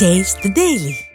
Taste the Daily.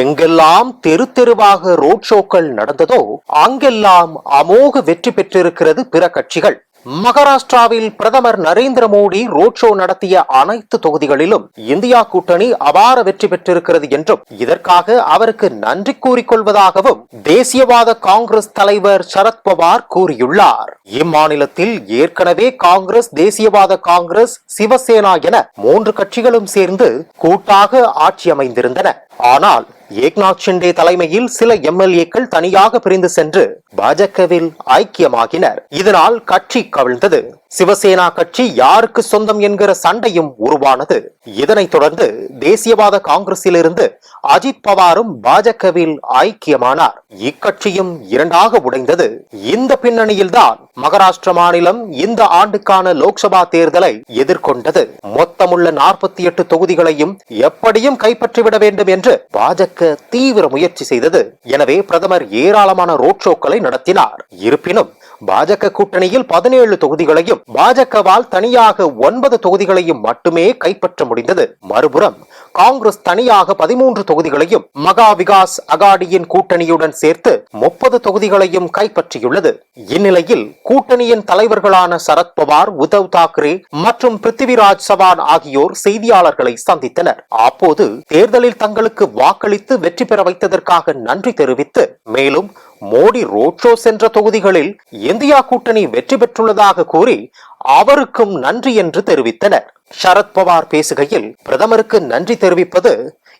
எங்கெல்லாம் தெரு தெருவாக ரோட் ஷோக்கள் நடந்ததோ அங்கெல்லாம் அமோக வெற்றி பெற்றிருக்கிறது பிற கட்சிகள். மகாராஷ்டிராவில் பிரதமர் நரேந்திர மோடி ரோட் ஷோ நடத்திய அனைத்து தொகுதிகளிலும் இந்தியா கூட்டணி அபார வெற்றி பெற்றிருக்கிறது என்றும் இதற்காக அவருக்கு நன்றி கூறிக்கொள்வதாகவும் தேசியவாத காங்கிரஸ் தலைவர் சரத்பவார் கூறியுள்ளார். இம்மாநிலத்தில் ஏற்கனவே காங்கிரஸ் தேசியவாத காங்கிரஸ் சிவசேனா என மூன்று கட்சிகளும் சேர்ந்து கூட்டாக ஆட்சி அமைந்திருந்தன. ஆனால் Paulo. ஏக்நாத் ஷிண்டே தலைமையில் சில எம்எல்ஏக்கள் தனியாக பிரிந்து சென்று பாஜகவில் ஐக்கியமாகினர். இதனால் கட்சி கவிழ்ந்தது. சிவசேனா கட்சி யாருக்கு சொந்தம் என்கிற சண்டையும் உருவானது. இதனைத் தொடர்ந்து தேசியவாத காங்கிரசிலிருந்து அஜித் பவாரும் பாஜகவில் ஐக்கியமானார். இக்கட்சியும் இரண்டாக உடைந்தது. இந்த பின்னணியில்தான் மகாராஷ்டிர மாநிலம் இந்த ஆண்டுக்கான லோக்சபா தேர்தலை எதிர்கொண்டது. மொத்தமுள்ள நாற்பத்தி எட்டு தொகுதிகளையும் எப்படியும் கைப்பற்றிவிட வேண்டும் என்று பாஜக தீவிர முயற்சி செய்தது. எனவே பிரதமர் ஏராளமான ரோட் ஷோக்களை நடத்தினார். இருப்பினும் பாஜக கூட்டணியில் பதினேழு தொகுதிகளையும் பாஜகவால் தனியாக ஒன்பது தொகுதிகளையும் மட்டுமே கைப்பற்ற முடிந்தது. மறுபுறம் காங்கிரஸ் தனியாக பதிமூன்று தொகுதிகளையும் மகா விகாஸ் அகாடியின் கூட்டணியுடன் சேர்த்து முப்பது தொகுதிகளையும் கைப்பற்றியுள்ளது. இந்நிலையில் கூட்டணியின் தலைவர்களான சரத்பவார் உத்தவ் தாக்கரே மற்றும் பிருத்திவிராஜ் சவான் ஆகியோர் செய்தியாளர்களை சந்தித்தனர். அப்போது தேர்தலில் தங்களுக்கு வாக்களித்து வெற்றி பெற வைத்ததற்காக நன்றி தெரிவித்து மேலும் மோடி ரோட் ஷோ சென்ற தொகுதிகளில் இந்தியா கூட்டணி வெற்றி பெற்றுள்ளதாக கூறி அவருக்கும் நன்றி என்று தெரிவித்தனர். சரத்பவார் பேசுகையில் பிரதமருக்கு நன்றி தெரிவிப்பது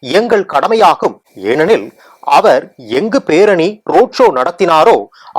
எங்கள் கடமையாகும். ஏனெனில் அவர் எங்கு பேரணி ரோட் ஷோ நடத்தினாரோ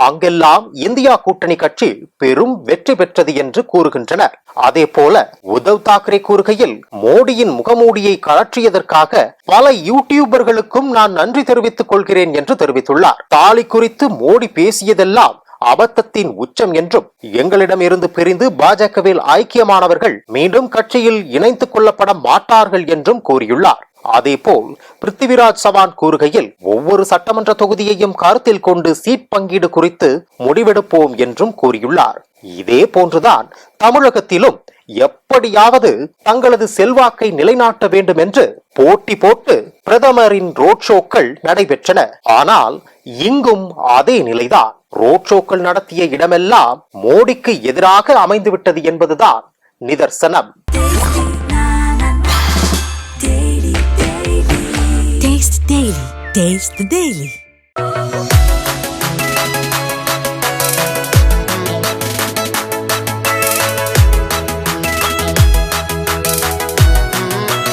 அங்கெல்லாம் இந்தியா கூட்டணி கட்சி பெரும் வெற்றி பெற்றது என்று கூறுகின்றனர். அதே போல உத்தவ் தாக்கரே கூறுகையில் மோடியின் முகமூடியை கழற்றியதற்காக பல யூடியூபர்களுக்கும் நான் நன்றி தெரிவித்துக் கொள்கிறேன் என்று தெரிவித்துள்ளார். தாலி குறித்து மோடி பேசியதெல்லாம் அபத்தத்தின் உச்சம் என்றும் எங்களிடம் இருந்து பிரிந்து பாஜகவில் ஐக்கியமானவர்கள் மீண்டும் கட்சியில் இணைத்துக் கொள்ளப்பட மாட்டார்கள் என்றும் கூறியுள்ளார். அதேபோல் பிருத்திவிராஜ் சவான் கூறுகையில் ஒவ்வொரு சட்டமன்ற தொகுதியையும் கருத்தில் கொண்டு சீட் பங்கீடு குறித்து முடிவெடுப்போம் என்றும் கூறியுள்ளார். இதே போன்றுதான் தமிழகத்திலும் எப்படியாவது தங்களது செல்வாக்கை நிலைநாட்ட வேண்டும் என்று போட்டி போட்டு பிரதமரின் ரோட் ஷோக்கள் நடைபெற்றன. ஆனால் இங்கும் அதே நிலைதான். ரோட் ஷோக்கள் நடத்திய இடமெல்லாம் மோடிக்கு எதிராக அமைந்துவிட்டது என்பதுதான் நிதர்சனம். Taste the Daily.